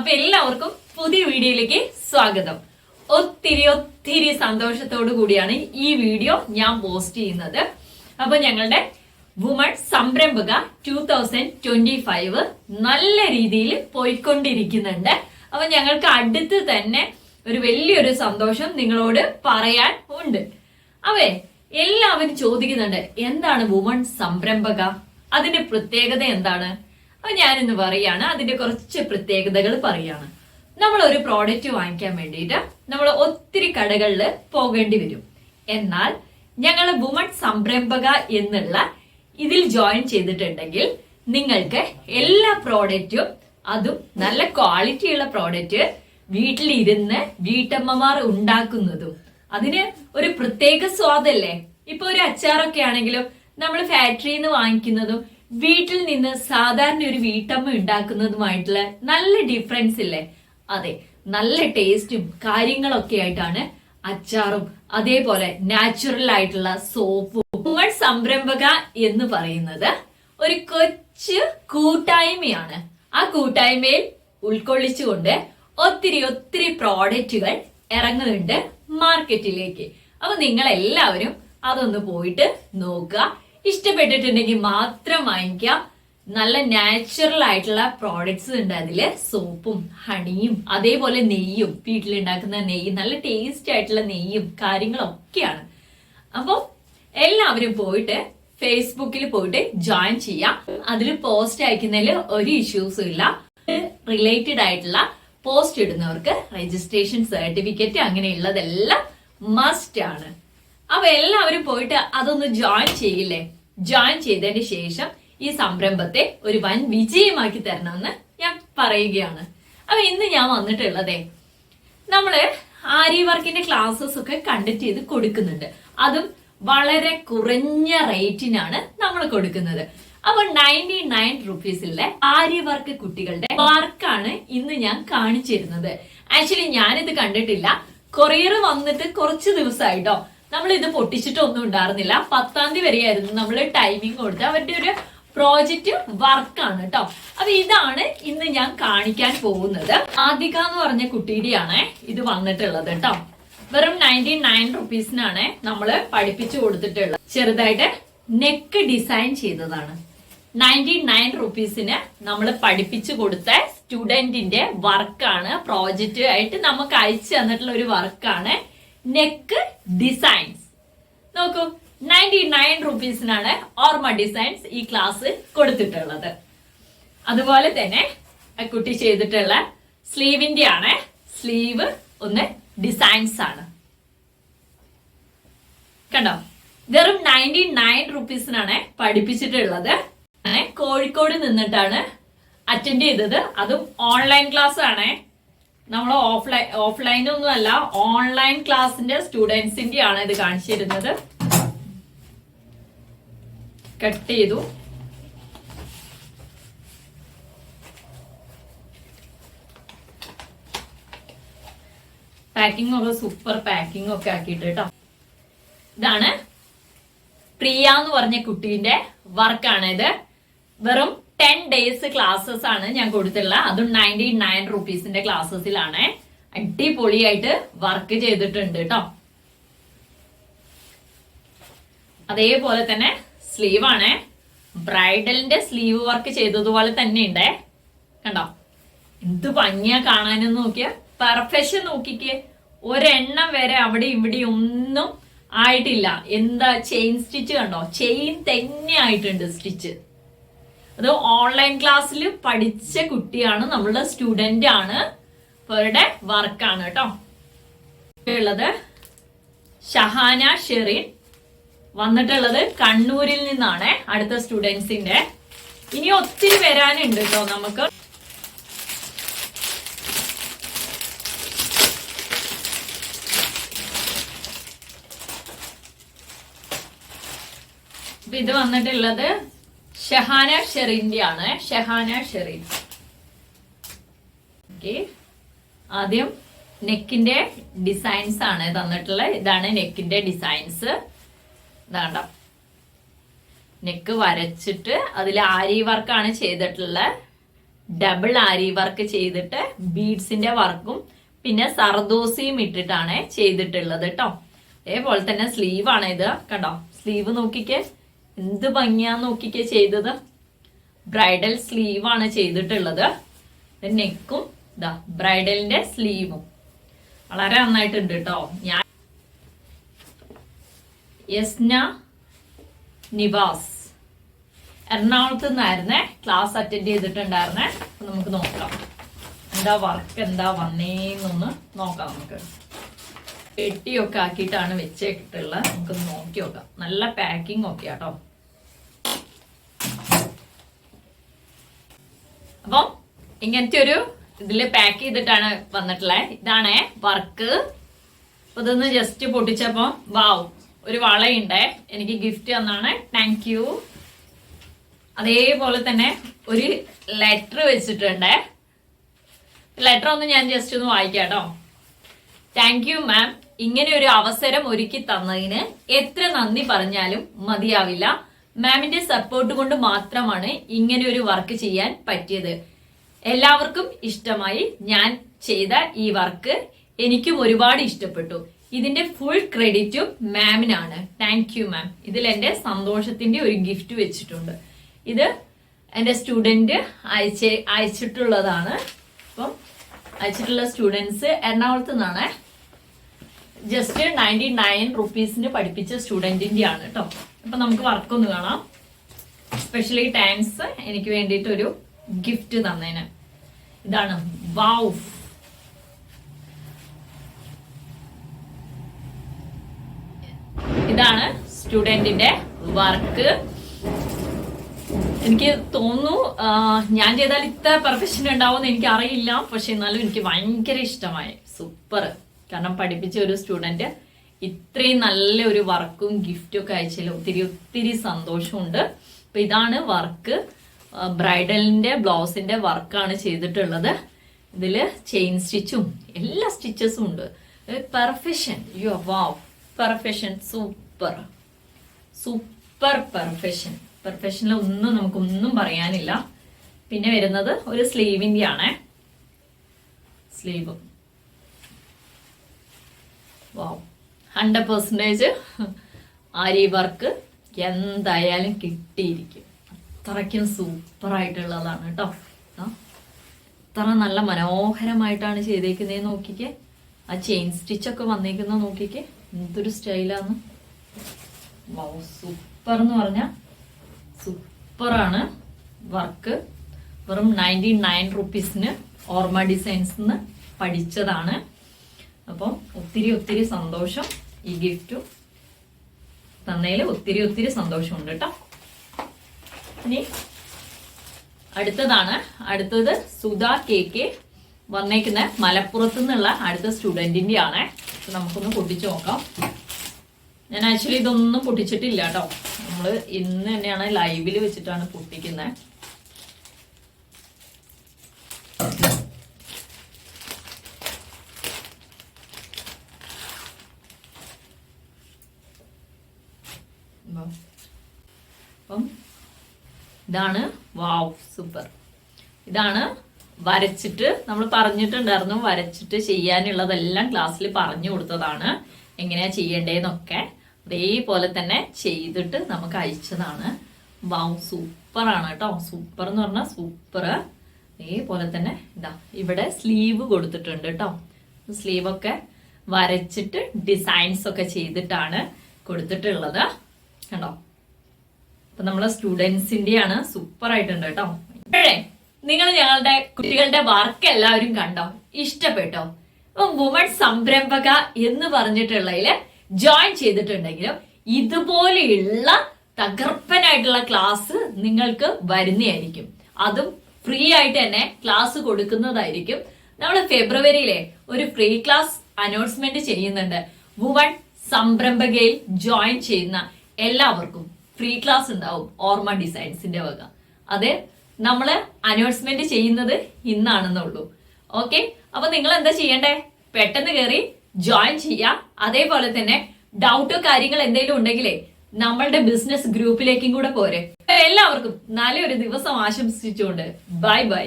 അപ്പൊ എല്ലാവർക്കും പുതിയ വീഡിയോയിലേക്ക് സ്വാഗതം. ഒത്തിരി ഒത്തിരി സന്തോഷത്തോടു കൂടിയാണ് ഈ വീഡിയോ ഞാൻ പോസ്റ്റ് ചെയ്യുന്നത്. അപ്പൊ ഞങ്ങളുടെ വുമൺ സംരംഭക ടൂ തൗസൻഡ് ട്വന്റി ഫൈവ് നല്ല രീതിയിൽ പോയിക്കൊണ്ടിരിക്കുന്നുണ്ട്. അപ്പൊ ഞങ്ങൾക്ക് അടുത്ത് തന്നെ ഒരു വലിയൊരു സന്തോഷം നിങ്ങളോട് പറയാൻ ഉണ്ട്. അവേ എല്ലാവരും ചോദിക്കുന്നുണ്ട് എന്താണ് വുമൺ സംരംഭക? അതിന്റെ പ്രത്യേകത എന്താണ്? അപ്പൊ ഞാനിന്ന് പറയാണ് അതിന്റെ കുറച്ച് പ്രത്യേകതകൾ പറയാണ്. നമ്മൾ ഒരു പ്രോഡക്റ്റ് വാങ്ങിക്കാൻ വേണ്ടിയിട്ട് നമ്മൾ ഒത്തിരി കടകളിൽ പോകേണ്ടി വരും. എന്നാൽ ഞങ്ങൾ വുമൺ സംരംഭക എന്നുള്ള ഇതിൽ ജോയിൻ ചെയ്തിട്ടുണ്ടെങ്കിൽ നിങ്ങൾക്ക് എല്ലാ പ്രോഡക്റ്റും അതും നല്ല ക്വാളിറ്റിയുള്ള പ്രോഡക്റ്റ് വീട്ടിലിരുന്ന് വീട്ടമ്മമാർ ഉണ്ടാക്കുന്നതും. അതിന് ഒരു പ്രത്യേക സ്വാദല്ലേ? ഇപ്പൊ ഒരു അച്ചാറൊക്കെ ആണെങ്കിലും നമ്മൾ ഫാക്ടറിയിൽ നിന്ന് വാങ്ങിക്കുന്നതും വീട്ടിൽ നിന്ന് സാധാരണ ഒരു വീട്ടമ്മ ഉണ്ടാക്കുന്നതുമായിട്ടുള്ള നല്ല ഡിഫറൻസ് ഇല്ലേ? അതെ നല്ല ടേസ്റ്റും കാര്യങ്ങളൊക്കെ ആയിട്ടാണ് അച്ചാറും അതേപോലെ നാച്ചുറൽ ആയിട്ടുള്ള സോപ്പും നമ്മൾ സംരംഭക എന്ന് പറയുന്നത് ഒരു കൊച്ചു കൂട്ടായ്മയാണ്. ആ കൂട്ടായ്മയിൽ ഉൾക്കൊള്ളിച്ചുകൊണ്ട് ഒത്തിരി ഒത്തിരി പ്രോഡക്റ്റുകൾ ഇറങ്ങുന്നുണ്ട് മാർക്കറ്റിലേക്ക് അപ്പൊ നിങ്ങൾ എല്ലാവരും അതൊന്ന് പോയിട്ട് നോക്കുക. ഇഷ്ടപ്പെട്ടിട്ടുണ്ടെങ്കിൽ മാത്രം വാങ്ങിക്കാം. നല്ല നാച്ചുറൽ ആയിട്ടുള്ള പ്രോഡക്ട്സ് ഉണ്ട് അതിൽ. സോപ്പും ഹണിയും അതേപോലെ നെയ്യും വീട്ടിലുണ്ടാക്കുന്ന നെയ്യ് നല്ല ടേസ്റ്റ് ആയിട്ടുള്ള നെയ്യും കാര്യങ്ങളൊക്കെയാണ്. അപ്പോൾ എല്ലാവരും പോയിട്ട് ഫേസ്ബുക്കിൽ പോയിട്ട് ജോയിൻ ചെയ്യാം. അതിൽ പോസ്റ്റ് അയക്കുന്നതിൽ ഒരു ഇഷ്യൂസും ഇല്ല. റിലേറ്റഡ് ആയിട്ടുള്ള പോസ്റ്റ് ഇടുന്നവർക്ക് രജിസ്ട്രേഷൻ സർട്ടിഫിക്കറ്റ് അങ്ങനെയുള്ളതെല്ലാം മസ്റ്റ് ആണ്. അപ്പൊ എല്ലാവരും പോയിട്ട് അതൊന്ന് ജോയിൻ ചെയ്യില്ലേ? ജോയിൻ ചെയ്തതിന് ശേഷം ഈ സംരംഭത്തെ ഒരു വൻ വിജയമാക്കി തരണമെന്ന് ഞാൻ പറയുകയാണ്. അപ്പൊ ഇന്ന് ഞാൻ വന്നിട്ടുള്ളതേ നമ്മൾ ആരി വർക്കിന്റെ ക്ലാസ്സസ് ഒക്കെ കണ്ടക്ട് ചെയ്ത് കൊടുക്കുന്നുണ്ട്. അതും വളരെ കുറഞ്ഞ റേറ്റിനാണ് നമ്മൾ കൊടുക്കുന്നത്. അപ്പൊ നയന്റി നയൻ റുപ്പീസിലെ ആര്യ വർക്ക് കുട്ടികളുടെ വർക്കാണ് ഇന്ന് ഞാൻ കാണിച്ചിരുന്നത്. ആക്ച്വലി ഞാനിത് കണ്ടിട്ടില്ല. കൊറിയർ വന്നിട്ട് കുറച്ച് ദിവസമായിട്ടോ. നമ്മൾ ഇത് പൊട്ടിച്ചിട്ടൊന്നും ഉണ്ടായിരുന്നില്ല. പത്താം തീയതി വരെയായിരുന്നു നമ്മൾ ടൈമിംഗ് കൊടുത്ത് അവരുടെ ഒരു പ്രോജക്റ്റ് വർക്കാണ് കേട്ടോ അപ്പൊ ഇതാണ് ഇന്ന് ഞാൻ കാണിക്കാൻ പോകുന്നത്. ആദിക എന്ന് പറഞ്ഞ കുട്ടിയുടെയാണ് ഇത് വന്നിട്ടുള്ളത് കേട്ടോ വെറും നയന്റി നയൻ റുപ്പീസിനാണ് നമ്മൾ പഠിപ്പിച്ചു കൊടുത്തിട്ടുള്ളത്. ചെറുതായിട്ട് നെക്ക് ഡിസൈൻ ചെയ്തതാണ്. നയന്റി നയൻ റുപ്പീസിന് നമ്മൾ പഠിപ്പിച്ചു കൊടുത്ത സ്റ്റുഡന്റിന്റെ വർക്കാണ് പ്രോജക്റ്റ് ആയിട്ട് നമുക്ക് അയച്ചു തന്നിട്ടുള്ള ഒരു വർക്കാണ് നെക്ക് ഡിസൈൻസ് നോക്കൂ നയന്റി നയൻ റുപ്പീസിനാണ് ഓർമ്മ ഡിസൈൻസ് ഈ ക്ലാസ് കൊടുത്തിട്ടുള്ളത്. അതുപോലെ തന്നെ കുട്ടി ചെയ്തിട്ടുള്ള സ്ലീവിന്റെ ആണ് സ്ലീവ് ഒന്ന് ഡിസൈൻസ് ആണ് കണ്ടോ? വെറും നയന്റി നയൻ റുപ്പീസിനാണ് പഠിപ്പിച്ചിട്ടുള്ളത് കോഴിക്കോട് നിന്നിട്ടാണ് അറ്റൻഡ് ചെയ്തത്. അതും ഓൺലൈൻ ക്ലാസ് ആണ് നമ്മൾ ഓഫ്ലൈൻ ഓഫ്ലൈൻ അല്ല ഓൺലൈൻ ക്ലാസ്സിന്റെ സ്റ്റുഡൻസിന്റെ ആണ് ഇത് കാണിച്ചിരുന്നത്. കട്ട് ചെയ്തു. പാക്കിംഗ് ഒക്കെ സൂപ്പർ പാക്കിംഗ് ഒക്കെ ആക്കിയിട്ട് കേട്ടോ. ഇതാണ് പ്രിയ എന്ന് പറഞ്ഞ കുട്ടീന്റെ വർക്കാണ് ഇത് വെറും ടെൻ ഡേയ്സ് ക്ലാസ്സസ് ആണ് ഞാൻ കൊടുത്തിട്ടുള്ളത് അതും നയന്റി നയൻ റുപ്പീസിന്റെ ക്ലാസ്സസിലാണ് അടിപൊളിയായിട്ട് വർക്ക് ചെയ്തിട്ടുണ്ട് കേട്ടോ അതേപോലെ തന്നെ സ്ലീവ് ആണ്. ബ്രൈഡലിന്റെ സ്ലീവ് വർക്ക് ചെയ്തതുപോലെ തന്നെ ഉണ്ട് കണ്ടോ? എന്ത് ഭംഗിയാ കാണാനെന്ന് നോക്കിയ. പെർഫെക്ഷൻ നോക്കിക്കേ. ഒരെണ്ണം വരെ അവിടെ ഇവിടെ ഒന്നും ആയിട്ടില്ല. എന്താ ചെയിൻ സ്റ്റിച്ച് കണ്ടോ? ചെയിൻ തന്നെ ആയിട്ടുണ്ട് സ്റ്റിച്ച് അത് ഓൺലൈൻ ക്ലാസ്സിൽ പഠിച്ച കുട്ടിയാണ് നമ്മളുടെ സ്റ്റുഡന്റ് ആണ്. അവരുടെ വർക്കാണ് കേട്ടോ. ഉള്ളത് ഷഹാന ഷെറിൻ. വന്നിട്ടുള്ളത് കണ്ണൂരിൽ നിന്നാണ് അടുത്ത സ്റ്റുഡൻസിന്റെ ഇനി ഒത്തിരി വരാനുണ്ട് കേട്ടോ നമുക്ക്. ഇത് വന്നിട്ടുള്ളത് ഷഹാന ഷെറിന്റെ ആണ് ഷഹാന ഷെറിൻ ഓക്കെ. ആദ്യം നെക്കിന്റെ ഡിസൈൻസ് ആണ് തന്നിട്ടുള്ളത് ഇതാണ് നെക്കിന്റെ ഡിസൈൻസ് ഇതാണ്ട നെക്ക് വരച്ചിട്ട് അതിൽ ആരി വർക്കാണ് ചെയ്തിട്ടുള്ളത് ഡബിൾ ആരി വർക്ക് ചെയ്തിട്ട് ബീഡ്സിന്റെ വർക്കും പിന്നെ സർദോസിയും ഇട്ടിട്ടാണ് ചെയ്തിട്ടുള്ളത് കേട്ടോ അതേപോലെ തന്നെ സ്ലീവ് ആണ് ഇത്. കണ്ടോ? സ്ലീവ് നോക്കിക്കേ. എന്ത് ഭംഗിയാ നോക്കിക്കേ ചെയ്തത്? ബ്രൈഡൽ സ്ലീവ് ആണ് ചെയ്തിട്ടുള്ളത് നെക്കും ഇതാ ബ്രൈഡലിന്റെ സ്ലീവും. വളരെ നന്നായിട്ടുണ്ട് കേട്ടോ ഞാൻ യസ്ന നിവാസ്. എറണാകുളത്ത് നിന്നായിരുന്നേ ക്ലാസ് അറ്റൻഡ് ചെയ്തിട്ടുണ്ടായിരുന്നേ. അപ്പൊ നമുക്ക് നോക്കാം. എന്താ വർക്ക് എന്താ വന്നേന്നൊന്ന് നോക്കാം നമുക്ക്. കെട്ടിയൊക്കെ ആക്കിയിട്ടാണ് വെച്ചേക്കിട്ടുള്ളത്. നമുക്ക് നോക്കി നോക്കാം. നല്ല പാക്കിംഗ് ഒക്കെ ആട്ടോ അപ്പം ഇങ്ങനത്തെ ഒരു ഇതിൽ പാക്ക് ചെയ്തിട്ടാണ് വന്നിട്ടുള്ളത് ഇതാണ് വർക്ക്. അപ്പൊ ഇതൊന്ന് ജസ്റ്റ് പൊട്ടിച്ചപ്പോ വാവ് ഒരു വളയുണ്ടേ. എനിക്ക് ഗിഫ്റ്റ് തന്നാണ്. താങ്ക് യു അതേപോലെ തന്നെ ഒരു ലെറ്റർ വെച്ചിട്ടുണ്ട്. ലെറ്റർ ഒന്ന് ഞാൻ ജസ്റ്റ് ഒന്ന് വായിക്കാം കേട്ടോ. താങ്ക് യു മാം ഇങ്ങനെ ഒരു അവസരം ഒരുക്കി തന്നതിന് എത്ര നന്ദി പറഞ്ഞാലും മതിയാവില്ല. മാമിന്റെ സപ്പോർട്ട് കൊണ്ട് മാത്രമാണ് ഇങ്ങനെ ഒരു വർക്ക് ചെയ്യാൻ പറ്റിയത്. എല്ലാവർക്കും ഇഷ്ടമായി ഞാൻ ചെയ്ത ഈ വർക്ക് എനിക്കും ഒരുപാട് ഇഷ്ടപ്പെട്ടു. ഇതിന്റെ ഫുൾ ക്രെഡിറ്റും മാമിനാണ് താങ്ക് യു മാം ഇതിൽ എന്റെ സന്തോഷത്തിന്റെ ഒരു ഗിഫ്റ്റ് വെച്ചിട്ടുണ്ട്. ഇത് എന്റെ സ്റ്റുഡന്റ് അയച്ച അയച്ചിട്ടുള്ളതാണ്. അപ്പം അയച്ചിട്ടുള്ള സ്റ്റുഡൻസ് എറണാകുളത്ത് നിന്നാണ്. ജസ്റ്റ് നയന്റി നയൻ റുപ്പീസിന് പഠിപ്പിച്ച സ്റ്റുഡന്റിന്റെ ആണ് കേട്ടോ അപ്പൊ നമുക്ക് വർക്ക് ഒന്ന് കാണാം. സ്പെഷ്യലി താങ്ക്സ് എനിക്ക് വേണ്ടിയിട്ട് ഒരു ഗിഫ്റ്റ് തന്നേന്. ഇതാണ് വാവ് ഇതാണ് സ്റ്റുഡന്റിന്റെ വർക്ക് എനിക്ക് തോന്നുന്നു ഞാൻ ചെയ്താൽ ഇത്ര പെർഫെക്ഷൻ ഉണ്ടാവുമെന്ന് എനിക്ക് അറിയില്ല പക്ഷെ എന്നാലും എനിക്ക് ഭയങ്കര ഇഷ്ടമായി. സൂപ്പർ കാരണം പഠിപ്പിച്ച ഒരു സ്റ്റുഡന്റ് ഇത്രയും നല്ല ഒരു വർക്കും ഗിഫ്റ്റും ഒക്കെ അയച്ചതിൽ ഒത്തിരി ഒത്തിരി സന്തോഷമുണ്ട്. അപ്പൊ ഇതാണ് വർക്ക് ബ്രൈഡലിന്റെ ബ്ലൗസിന്റെ വർക്കാണ് ചെയ്തിട്ടുള്ളത്. ഇതിൽ ചെയിൻ സ്റ്റിച്ചും എല്ലാ സ്റ്റിച്ചസും ഉണ്ട്. Perfection yo wow perfection super super perfection പെർഫെക്ഷനിൽ ഒന്നും നമുക്കൊന്നും പറയാനില്ല. പിന്നെ വരുന്നത് ഒരു സ്ലീവിന്റെ ആണ് sleeve wow hundred percentage aari work എന്തായാലും കിട്ടിയിരിക്കും. അത്രയ്ക്കും സൂപ്പറായിട്ടുള്ളതാണ് കേട്ടോ ഇത്ര നല്ല മനോഹരമായിട്ടാണ് ചെയ്തേക്കുന്നത് നോക്കിക്കേ. ആ ചെയിൻ സ്റ്റിച്ചൊക്കെ വന്നേക്കുന്നത് നോക്കിക്കേ. എന്തൊരു സ്റ്റൈലാണ് വൗ സൂപ്പർ എന്ന് പറഞ്ഞാൽ സൂപ്പറാണ് വർക്ക് വെറും നയന്റി നയൻ റുപ്പീസിന് ഓർമ്മ ഡിസൈൻസ് പഠിച്ചതാണ്. അപ്പം ഒത്തിരി ഒത്തിരി സന്തോഷം ഈ ഗിഫ്റ്റും തന്നതിൽ ഒത്തിരി ഒത്തിരി സന്തോഷമുണ്ട് കേട്ടോ ഇനി അടുത്തതാണ്. അടുത്തത് സുധാ കെ കെ വന്നേക്കുന്ന മലപ്പുറത്ത് നിന്നുള്ള അടുത്ത സ്റ്റുഡന്റിന്റെ ആണ് നമുക്കൊന്ന് പൊട്ടിച്ചു നോക്കാം. ഞാൻ ആക്ച്വലി ഇതൊന്നും പൊട്ടിച്ചിട്ടില്ല കേട്ടോ നമ്മൾ ഇന്ന് തന്നെയാണ് ലൈവിൽ വെച്ചിട്ടാണ് പൊട്ടിക്കുന്നത് അപ്പം ഇതാണ്. Wow super. ഇതാണ് വരച്ചിട്ട് നമ്മൾ പറഞ്ഞിട്ടുണ്ടായിരുന്നു വരച്ചിട്ട് ചെയ്യാനുള്ളതെല്ലാം ക്ലാസ്സിൽ പറഞ്ഞു കൊടുത്തതാണ്. എങ്ങനെയാ ചെയ്യേണ്ടതെന്നൊക്കെ അതേപോലെ തന്നെ ചെയ്തിട്ട് നമുക്ക് അയച്ചതാണ്. വാവ് സൂപ്പറാണ് കേട്ടോ. സൂപ്പർ എന്ന് പറഞ്ഞാൽ സൂപ്പർ. അതേപോലെ തന്നെ ഇതാ ഇവിടെ സ്ലീവ് കൊടുത്തിട്ടുണ്ട് കേട്ടോ. സ്ലീവൊക്കെ വരച്ചിട്ട് ഡിസൈൻസ് ഒക്കെ ചെയ്തിട്ടാണ് കൊടുത്തിട്ടുള്ളത്. കണ്ടോ? അപ്പൊ നമ്മളെ സ്റ്റുഡൻസിന്റെ ആണ് സൂപ്പർ ആയിട്ടുണ്ട് കേട്ടോ. ഇപ്പോഴേ നിങ്ങൾ ഞങ്ങളുടെ കുട്ടികളുടെ വർക്ക് എല്ലാവരും കണ്ടോ? ഇഷ്ടപ്പെട്ടോ? അപ്പൊ വുമൺ സംരംഭക എന്ന് പറഞ്ഞിട്ടുള്ളതിൽ ജോയിൻ ചെയ്തിട്ടുണ്ടെങ്കിലും ഇതുപോലെയുള്ള തകർപ്പനായിട്ടുള്ള ക്ലാസ് നിങ്ങൾക്ക് വരുന്നതായിരിക്കും. അതും ഫ്രീ ആയിട്ട് തന്നെ ക്ലാസ് കൊടുക്കുന്നതായിരിക്കും. നമ്മൾ ഫെബ്രുവരിയിലെ ഒരു ഫ്രീ ക്ലാസ് അനൗൺസ്മെന്റ് ചെയ്യുന്നുണ്ട്. വുമൺ സംരംഭകയിൽ ജോയിൻ ചെയ്യുന്ന എല്ലാവർക്കും. ഫ്രീ ക്ലാസ് ഉണ്ടാവും ഓർമ്മ ഡിസൈൻസിന്റെ വക. അത് നമ്മൾ അനൗൺസ്മെന്റ് ചെയ്യുന്നത് ഇന്നാണെന്നുള്ളൂ. ഓക്കെ അപ്പൊ നിങ്ങൾ എന്താ ചെയ്യണ്ടേ? പെട്ടെന്ന് കയറി ജോയിൻ ചെയ്യാം. അതേപോലെ തന്നെ ഡൗട്ടോ കാര്യങ്ങൾ എന്തെങ്കിലും ഉണ്ടെങ്കിലേ നമ്മളുടെ ബിസിനസ് ഗ്രൂപ്പിലേക്കും കൂടെ പോരെ. എല്ലാവർക്കും നല്ലൊരു ദിവസം ആശംസിച്ചുകൊണ്ട് ബൈ ബൈ